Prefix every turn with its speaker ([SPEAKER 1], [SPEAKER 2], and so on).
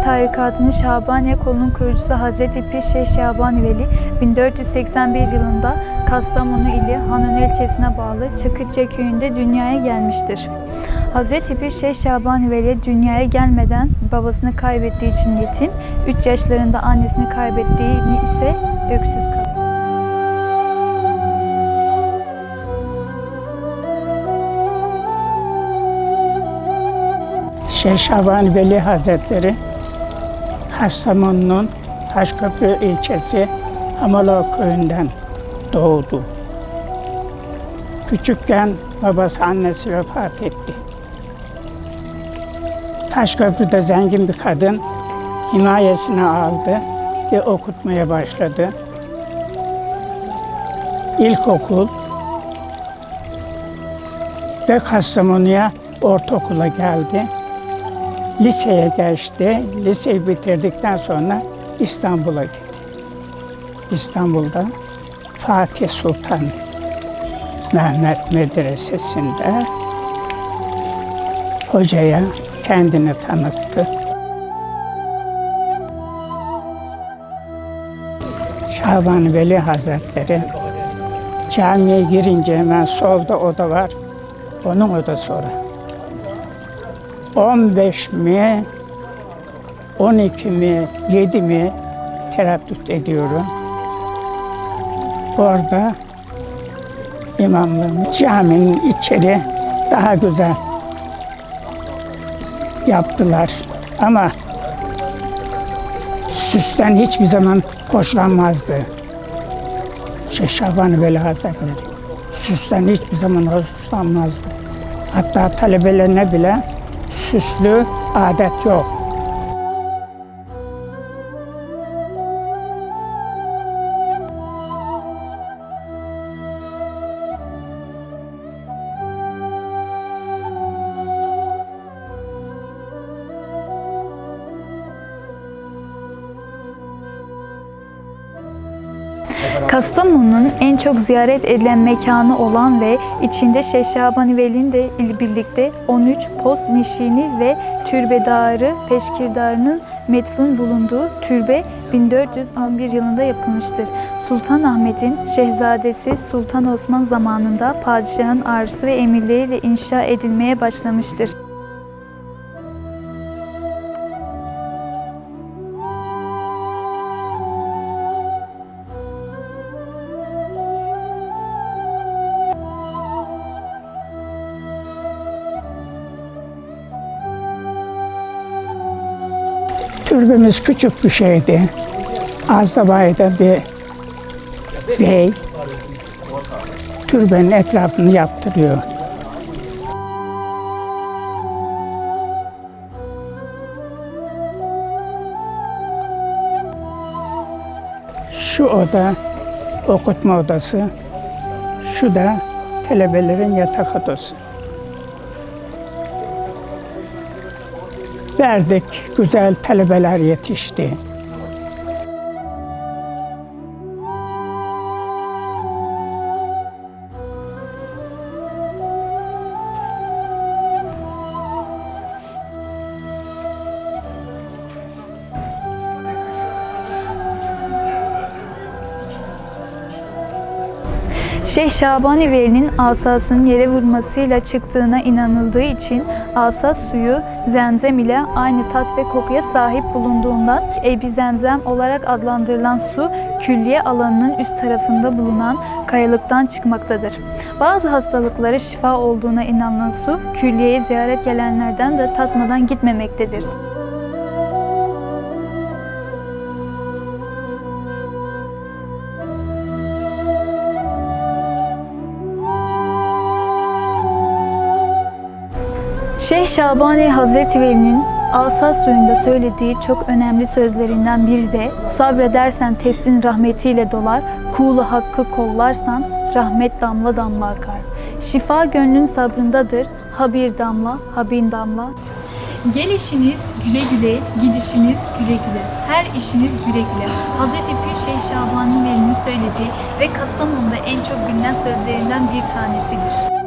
[SPEAKER 1] tarikatının Şabaniye kolunun kurucusu Hazreti Pir Şeyh Şabani Veli 1481 yılında Kastamonu ili Hanön ilçesine bağlı Çakıcı köyünde dünyaya gelmiştir. Hazreti Pir Şeyh Şabani Veli dünyaya gelmeden babasını kaybettiği için yetim, 3 yaşlarında annesini kaybettiğini ise öksüz kaldı.
[SPEAKER 2] Şeyh Şaban Veli Hazretleri Kastamonu'nun Taşköprü ilçesi Hamalova köyünden doğdu. Küçükken babası annesi vefat etti. Taşköprü'de zengin bir kadın himayesine aldı ve okutmaya başladı. İlkokul ve Kastamonu'ya ortaokula geldi. Liseye geçti. Liseyi bitirdikten sonra İstanbul'a gitti. İstanbul'da Fatih Sultan Mehmet Medresesi'nde hocaya kendini tanıttı. Şaban Veli Hazretleri camiye girince hemen solda oda var. Onun odası orası. 15 mi, 12 mi, 7 mi tereddüt ediyorum. Orada imamlığını caminin içeri daha güzel yaptılar. Ama süsten hiçbir zaman hoşlanmazdı. Şeyh Şaban Veli Hazretleri. Süsten hiçbir zaman hoşlanmazdı. Hatta talebelerine bile süslü adet yok.
[SPEAKER 1] Kastamonu'nun en çok ziyaret edilen mekanı olan ve içinde Şeyh Şabani Veli'nin de birlikte 13 post nişini ve türbedarı peşkirdarının metfun bulunduğu türbe 1411 yılında yapılmıştır. Sultan Ahmet'in şehzadesi Sultan Osman zamanında padişahın arzusu ve emirleriyle inşa edilmeye başlamıştır.
[SPEAKER 2] Türbemiz küçük bir şeydi. Azdabay'da bir bey türbenin etrafını yaptırıyor. Şu oda okutma odası, şu da talebelerin yatak odası. Verdik, güzel talebeler yetişti.
[SPEAKER 1] Şeyh Şabani Veli'nin asasının yere vurmasıyla çıktığına inanıldığı için asa suyu zemzem ile aynı tat ve kokuya sahip bulunduğundan Ebi Zemzem olarak adlandırılan su külliye alanının üst tarafında bulunan kayalıktan çıkmaktadır. Bazı hastalıklara şifa olduğuna inanılan su külliyeye ziyaret gelenlerden de tatmadan gitmemektedir. Şeyh Şabani Hazreti Veli'nin asa suyunda söylediği çok önemli sözlerinden biri de sabredersen testin rahmetiyle dolar, kulu hakkı kollarsan rahmet damla damla akar. Şifa gönlün sabrındadır, ha bir damla, ha bin damla. Gelişiniz güle güle, gidişiniz güle güle. Her işiniz güle güle. Hazreti Pir Şeyh Veli'nin söylediği ve Kastamonu'da en çok bilinen sözlerinden bir tanesidir.